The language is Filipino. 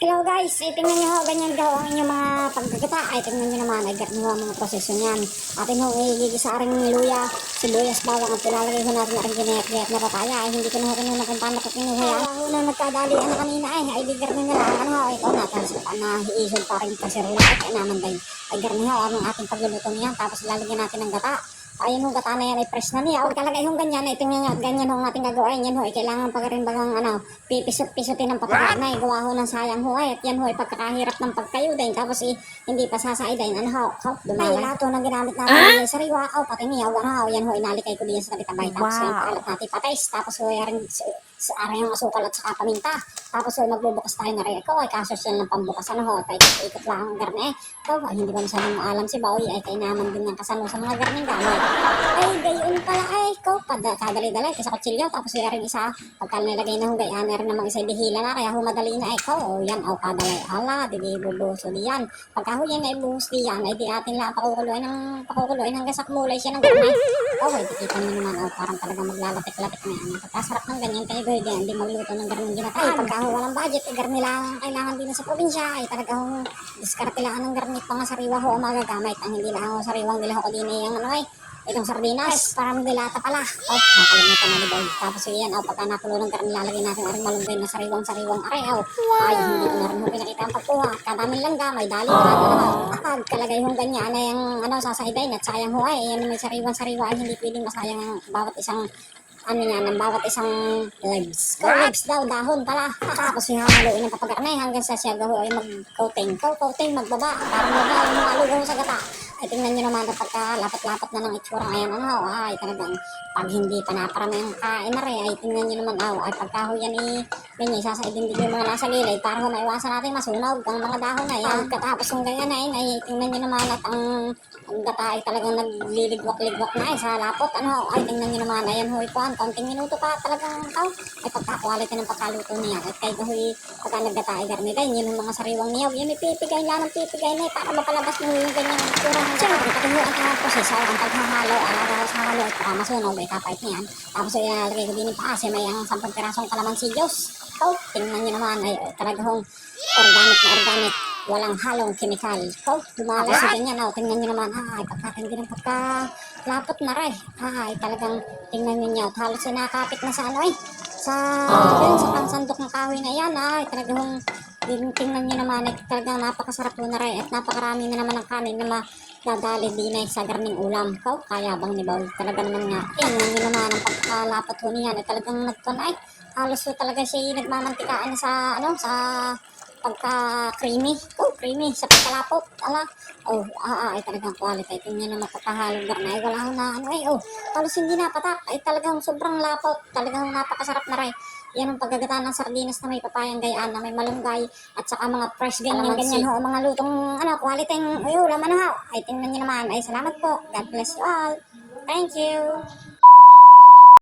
Hello guys, eh, tingnan nyo ho, ganyan daw ang inyong mga paggagata. Ay, tingnan nyo naman, ay ganyan ang mga proseso niyan. Atin ho, igigisa rin ng luya, sibuyas, bawang, at pilalagay ho natin ang ginayat-gayat na. Ay, hindi ko na ho kinuha kung paano ko kinuha yan. Kaya ho na nagkadali ano kanina ay, ay bigar na nila. Ano ho, ito na, tapos na hiisod pa rin kasirula. Kaya naman din. Ay, ganyan ho, ang ating pagluluto niyan. Tapos lalagyan natin ng gata. Ayun ho, gata na yan ay press na niya. Huwag talaga yung ganyan. Ito nga, ganyan ho ang ating gagawin. Yan ho, ay kailangan pa rin bagang ano, pipisot-pisotin ng papagat na. eh. Gawa ho ng sayang ho ay. At yan ho, ay pagkakahirap ng pagkayo din. Tapos eh, hindi pa sasaidain. Ano ho, ho, dumala. Ay, lahat ho, nang ginamit natin ah? sa sariwa. Oh, pati niya, ano ho, yan ho, inalikay ko din sa kabitabay. Tapos Wow. yung kalat natin patis. Tapos ho, yan sa area ng asukal at saka paminta. Tapos ho, magbubukas tayo na rin. Ikaw ay kaso siya ng pambukas. Ano ho, tayo ikot lang ang garne. Ikaw, ay, hindi ko masyadong maalam si Bowie. Ay, kay naman din ng kasano sa mga garning gamit. Ay, gayon pala ay ikaw. Pada, kadali-dali, kasi kutsilyo. Tapos yung rin isa, pagka nilagay na hong gayan, rin namang isa dihila na. Kaya humadali na ikaw. O yan, o kadalay. Ala, di di bubuso di yan. Pagka ho yan ay buhos di yan, ay di atin lang pakukuluin ng pakukuluin hanggang sa kumulay siya ng garne. Oh, ay, kita niyo naman, oh, parang talaga maglalatik-latik na yan. Pagkasarap ng ganyan, kayo din, hindi magluto ng garning ginataan. Ay, pagka ho walang budget, ay garni lang ang kailangan din sa probinsya, ay talaga ho, diskarte lang ang garni pang sariwa ho ang magagamit. Ang hindi lang ho sariwang nila ho din ay ang ano ay, itong sardinas, parang dilata pala. Oh, nakalimutan na ni Boy. Tapos yun yan, oh, pagka nakulo ng garni, lalagay natin ang malunggay na sariwang-sariwang aray, oh. Ay, hindi ko na rin ho pinakita ang pagkuha. Kadaming lang may dali, marami na ho. Pag kalagay hong ganyan na yung ano, sasaiday at sayang ho ay, yan may sariwang-sariwa ay hindi pwedeng masayang ang bawat isang ano yan, ng bawat isang leaves. Ko leaves daw, dahon pala. Tapos yung haluin ng papagarnay hanggang sa siya gaho ay mag-coating. Coating, magbaba. Parang magbaba, yung malugaw sa gata. Ay tingnan nyo naman na pagka lapat-lapat na ng itsura ngayon, ano, ay talagang pag hindi pa naparami ang kain na rin, ay tingnan nyo naman, oh, ay pagka ho yan i, ganyan, sasaidin din yung mga nasa gilid, para ho maiwasan natin masunog ang mga dahon na yan. Katapos yung ganyan na yun, ay tingnan nyo naman at ang, ang gata ay talagang nagliligwak-ligwak na ay sa lapot, ano, ay tingnan nyo naman, ayan ho, ikuan, konting minuto pa talagang ikaw, ay pagka-quality ng pagkaluto niya, at kahit ho, pagka naggata ay garni kayo, yun yung mga sariwang niyaw, yan may pipigay lang ng pipigay na eh, para mapalabas mo yung ganyan itsura ng Siyempre, pati ho ang mga proseso, ang paghahalo, araw sa halo, at saka masunog, ay kapait niyan. Tapos ay nalagay ko din yung paas, ay may ang 10 pirasong kalamansi Diyos. Oh, tingnan nyo naman, ay talaga hong organic na organic, walang halong chemical. Oh, lumalas sa ganyan, oh, tingnan nyo naman, ay pagkatindi ng pagka lapot na rin. Ay, talagang tingnan nyo nyo, halos sinakapit na sa ano eh, sa, yun, sa pangsandok ng kahoy na yan, ay talagang tingnan nyo naman ay talagang napakasarap po na rin at napakarami na naman ng kanin na madadali din ay sa garning ulam. Kau, kaya bang ni Baul? Talaga naman nga. Tingnan nyo naman ang pagkalapat ho niyan ay talagang nagton ay halos ho talaga siya nagmamantikaan sa ano sa pagka creamy. Oh, creamy sa pagkalapot. Ala. Oh, ah, ah, ay talagang quality. Tingnan naman pagkahalong garna ay wala na ano ay oh. Halos hindi na patak. Ay talagang sobrang lapot. Talagang napakasarap na rin. Yan ang paggagata ng sardinas na may papayang gayaan na may malunggay at saka mga fresh ganyan ganyan ho mga lutong ano quality ng uyo laman na ho ay tingnan niyo naman ay salamat po God bless you all thank you